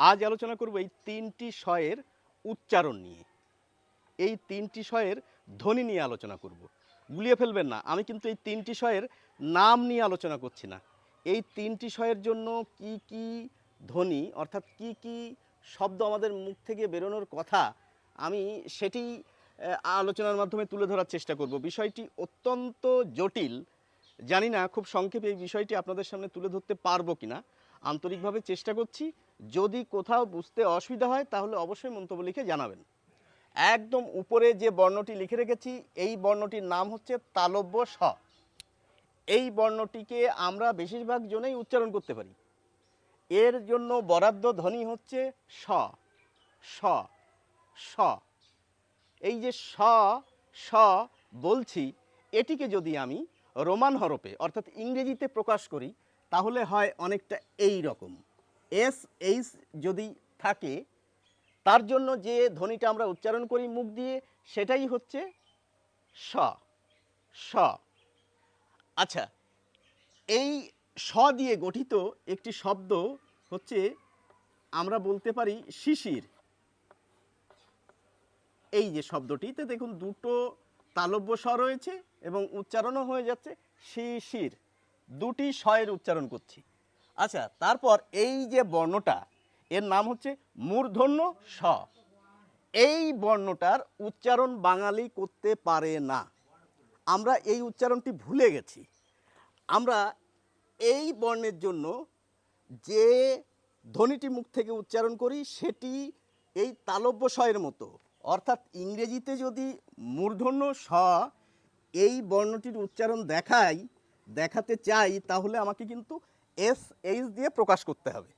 আজ আলোচনা করব এই তিনটি স্বয়ের উচ্চারণ নিয়ে। এই তিনটি স্বয়ের ধ্বনি নিয়ে আলোচনা করব। গুলিয়ে ফেলবেন না, আমি কিন্তু এই তিনটি স্বয়ের নাম নিয়ে আলোচনা করছি না। এই তিনটি স্বয়ের জন্য কি কি ধ্বনি, অর্থাৎ কি কি শব্দ আমাদের মুখ থেকে বেরোনোর কথা, আমি সেটি আলোচনার মাধ্যমে তুলে ধরার চেষ্টা করব। বিষয়টি অত্যন্ত জটিল। জানি না, খুব সংক্ষেপে এই বিষয়টি আপনাদের সামনে তুলে ধরতে পারব কিনা। আন্তরিকভাবে চেষ্টা করছি যদি কোথাও বুঝতে অসুবিধা হয়, তাহলে অবশ্যই মন্তব্য লিখে জানাবেন। একদম উপরে যে বর্ণটি লিখে রেখেছি, এই বর্ণটির নাম হচ্ছে তালব্য স। এই বর্ণটিকে আমরা বেশিরভাগ জনেই উচ্চারণ করতে পারি। এর জন্য বরাদ্দ ধ্বনি হচ্ছে স স স। এই যে স স বলছি, এটিকে যদি আমি রোমান হরপে অর্থাৎ ইংরেজিতে প্রকাশ করি, তাহলে হয় অনেকটা এই রকম। এস এইচ যদি থাকে, তার জন্য যে ধ্বনিটা আমরা উচ্চারণ করি মুখ দিয়ে, সেটাই হচ্ছে স স আচ্ছা এই স দিয়ে গঠিত একটি শব্দ হচ্ছে, আমরা বলতে পারি শিশির। এই যে শব্দটিতে দেখুন দুটো তালব্য স্ব রয়েছে এবং উচ্চারণও হয়ে যাচ্ছে শিশির। দুটি স্বয়ের উচ্চারণ করছি। আচ্ছা তারপর এই যে বর্ণটা, এর নাম হচ্ছে মূর্ধন্য স। এই বর্ণটার উচ্চারণ বাঙালি করতে পারে না। আমরা এই উচ্চারণটি ভুলে গেছি। আমরা এই বর্ণের জন্য যে ধ্বনিটি মুখ থেকে উচ্চারণ করি, সেটি এই তালব্য স্বয়ের মতো। অর্থাৎ ইংরেজিতে যদি মূর্ধন্য স এই বর্ণটির উচ্চারণ দেখাই দেখাতে চাই, তাহলে আমাকে কিন্তু এস এইচ দিয়ে প্রকাশ করতে হবে।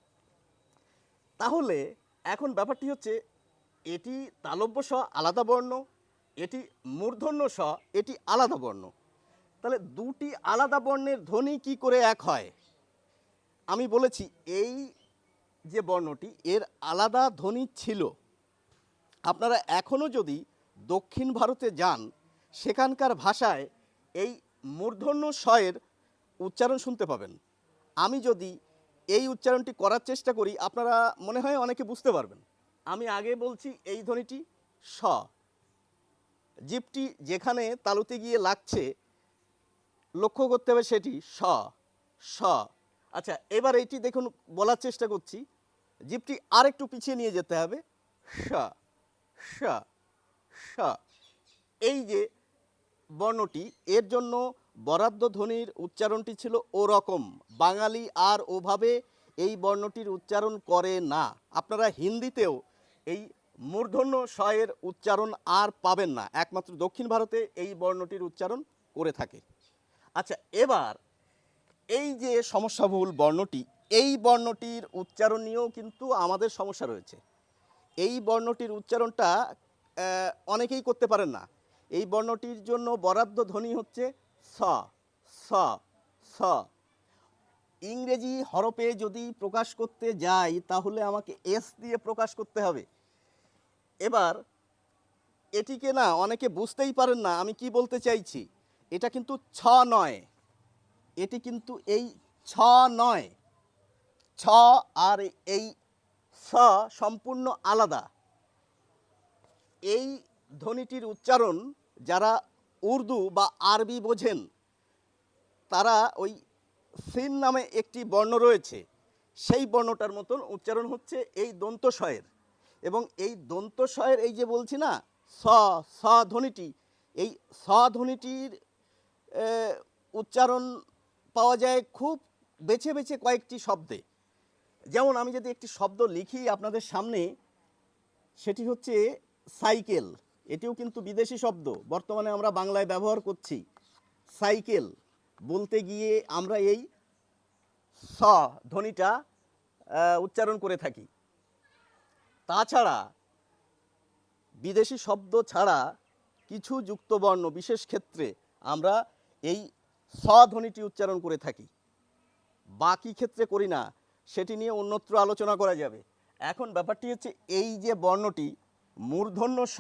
তাহলে এখন ব্যাপারটি হচ্ছে, এটি তালব্য স আলাদা বর্ণ, এটি মূর্ধন্য স এটি আলাদা বর্ণ। তাহলে দুটি আলাদা বর্ণের ধ্বনি কি করে এক হয়? আমি বলেছি, এই যে বর্ণটি, এর আলাদা ধ্বনি ছিল। আপনারা এখনও যদি দক্ষিণ ভারতে যান, সেখানকার ভাষায় এই মূর্ধন্য স্বয়ের উচ্চারণ শুনতে পাবেন। আমি যদি এই উচ্চারণটি করার চেষ্টা করি, আপনারা মনে হয় অনেকে বুঝতে পারবেন। আমি আগে বলছি এই ধ্বনিটি স। জিপটি যেখানে তালুতে গিয়ে লাগছে, লক্ষ্য করতে হবে সেটি স স। আচ্ছা এবার এইটি দেখুন, বলার চেষ্টা করছি। জিপটি আর একটু পিছিয়ে নিয়ে যেতে হবে। স স স। এই যে বর্ণটি, এর জন্য বরাদ্দ ধ্বনির উচ্চারণটি ছিল ওরকম। বাঙালি আর ওভাবে এই বর্ণটির উচ্চারণ করে না। আপনারা হিন্দিতেও এই মূর্ধন্য স্বয়ের উচ্চারণ আর পাবেন না। একমাত্র দক্ষিণ ভারতে এই বর্ণটির উচ্চারণ করে থাকে। আচ্ছা এবার এই যে সমস্যাবহুল বর্ণটি, এই বর্ণটির উচ্চারণ নিয়েও কিন্তু আমাদের সমস্যা রয়েছে। এই বর্ণটির উচ্চারণটা অনেকেই করতে পারেন না। এই বর্ণটির জন্য বরাদ্দ ধ্বনি হচ্ছে স স স। ইংরেজি হরপে যদি প্রকাশ করতে যাই, তাহলে আমাকে এস দিয়ে প্রকাশ করতে হবে। এবার, এটিকে না অনেকে বুঝতেই পারেন না, আমি কি বলতে চাইছি? এটা কিন্তু ছ নয়। এটি কিন্তু এই ছ নয়। ছ আর এই স সম্পূর্ণ আলাদা। এই ধ্বনিটির উচ্চারণ যারা উর্দু বা আরবি বোঝেন, তারা ওই সিন নামে একটি বর্ণ রয়েছে। সেই বর্ণটার মতন উচ্চারণ হচ্ছে এই দন্তস্বয়ের এবং এই দন্তস্বয়ের এই যে বলছি না, স স ধ্বনিটি, এই স ধ্বনিটির উচ্চারণ পাওয়া যায় খুব বেছে বেছে কয়েকটি শব্দে। যেমন আমি যদি একটি শব্দ লিখি আপনাদের সামনে, সেটি হচ্ছে সাইকেল। এটিও কিন্তু বিদেশি শব্দ। বর্তমানে আমরা বাংলায় ব্যবহার করছি। সাইকেল বলতে গিয়ে আমরা এই স ধ্বনিটা উচ্চারণ করে থাকি। তাছাড়া বিদেশি শব্দ ছাড়া কিছু যুক্তবর্ণ, বিশেষ ক্ষেত্রে আমরা এই স ধ্বনিটি উচ্চারণ করে থাকি। বাকি ক্ষেত্রে করি না, সেটি নিয়ে অন্যত্র আলোচনা করা যাবে। এখন ব্যাপারটি হচ্ছে এই যে বর্ণটি, মূর্ধন্য স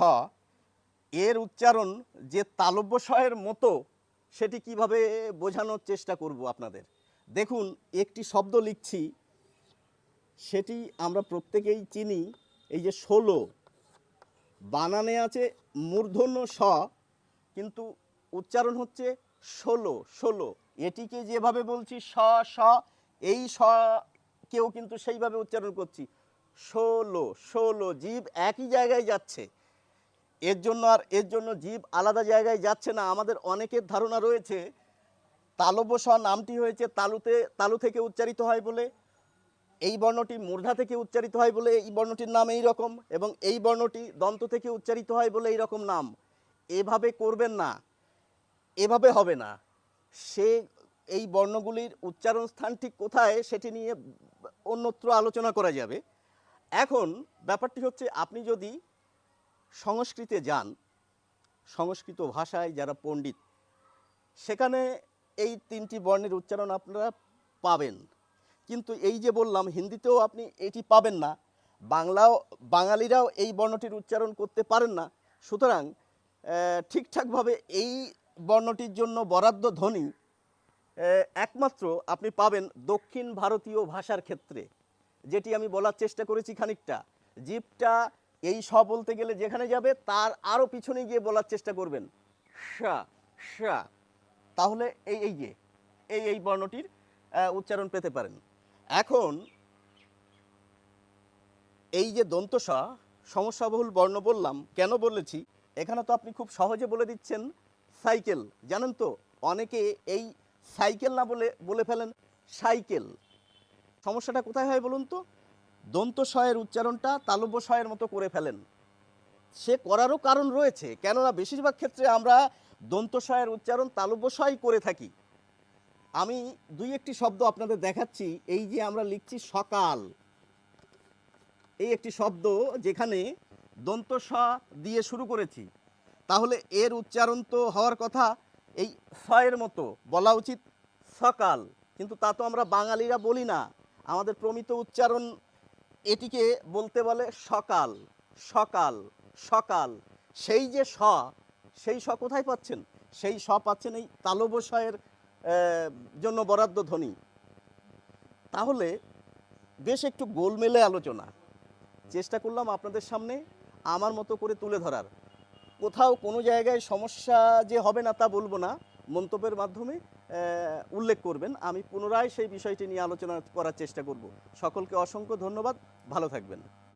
এর উচ্চারণ যে তালব্য স্বয়ের মতো, সেটি কীভাবে বোঝানোর চেষ্টা করব আপনাদের? দেখুন, একটি শব্দ লিখছি, সেটি আমরা প্রত্যেকেই চিনি, এই যে ষোলো। বানানে আছে মূর্ধন্য স, কিন্তু উচ্চারণ হচ্ছে ষোলো ষোলো। এটিকে যেভাবে বলছি, স স, এই স কেউ কিন্তু সেইভাবে উচ্চারণ করছি। ষোলো ষোলো, জীব একই জায়গায় যাচ্ছে। এর জন্য আর এর জন্য জীব আলাদা জায়গায় যাচ্ছে না। আমাদের অনেকের ধারণা রয়েছে তালব্য স নামটি হয়েছে তালুতে, তালু থেকে উচ্চারিত হয় বলে, এই বর্ণটি মূর্ধা থেকে উচ্চারিত হয় বলে, এই বর্ণটির নাম এই রকম, এবং এই বর্ণটি দন্ত থেকে উচ্চারিত হয় বলে এই রকম নাম। এভাবে করবেন না, এভাবে হবে না। সে এই বর্ণগুলির উচ্চারণ স্থান ঠিক কোথায় সেটি নিয়ে অন্যত্র আলোচনা করা যাবে। এখন ব্যাপারটি হচ্ছে, আপনি যদি সংস্কৃতে যান, সংস্কৃত ভাষায় যারা পণ্ডিত, সেখানে এই তিনটি বর্ণের উচ্চারণ আপনারা পাবেন। কিন্তু এই যে বললাম, হিন্দিতেও আপনি এটি পাবেন না, বাংলাও, বাঙালিরাও এই বর্ণটির উচ্চারণ করতে পারেন না। সুতরাং ঠিকঠাকভাবে এই বর্ণটির জন্য বরাদ্দ ধ্বনি একমাত্র আপনি পাবেন দক্ষিণ ভারতীয় ভাষার ক্ষেত্রে, যেটি আমি বলার চেষ্টা করেছি খানিকটা। জীবটা এই স বলতে গেলে যেখানে যাবে তার আরও পিছনে গিয়ে বলার চেষ্টা করবেন। তাহলে এই এই যে, এই এই বর্ণটির উচ্চারণ পেতে পারেন। এখন এই যে দন্তসা সমস্যাবহুল বর্ণ বললাম, কেন বলেছি? এখানে তো আপনি খুব সহজে বলে দিচ্ছেন, সাইকেল। জানেন তো, অনেকে এই সাইকেল না বলে বলে ফেলেন সাইকেল। সমস্যাটা কোথায় হয় বলুন তো? দন্ত শয়ের উচ্চারণটা তালব্য শয়ের মতো করে ফেলেন। সে করারও কারণ রয়েছে, কেননা বেশিরভাগ ক্ষেত্রে আমরা দন্ত শয়ের উচ্চারণ তালব্য করে থাকি। আমি দুই একটি শব্দ আপনাদের দেখাচ্ছি, এই যে আমরা লিখছি সকাল। এই একটি শব্দ যেখানে দন্ত স দিয়ে শুরু করেছি। তাহলে এর উচ্চারণ তো হওয়ার কথা, এই সয়ের মতো বলা উচিত সকাল। কিন্তু তা তো আমরা বাঙালিরা বলি না। আমাদের প্রমিত উচ্চারণ এটিকে বলতে বলে সকাল সকাল সকাল। সেই যে স, সেই স কোথায় পাচ্ছেন? সেই স পাচ্ছেন এই তালবসয়ের জন্য বরাদ্দ ধ্বনি তাহলে বেশ একটু গোলমেলে আলোচনা। চেষ্টা করলাম আপনাদের সামনে আমার মতো করে তুলে ধরার। কোথাও কোনো জায়গায় সমস্যা যে হবে না তা বলব না। মন্তব্যের মাধ্যমে উল্লেখ করবেন। আমি পুনরায় সেই বিষয়টি নিয়ে আলোচনা করার চেষ্টা করব। সকলকে অসংখ্য ধন্যবাদ। ভালো থাকবেন।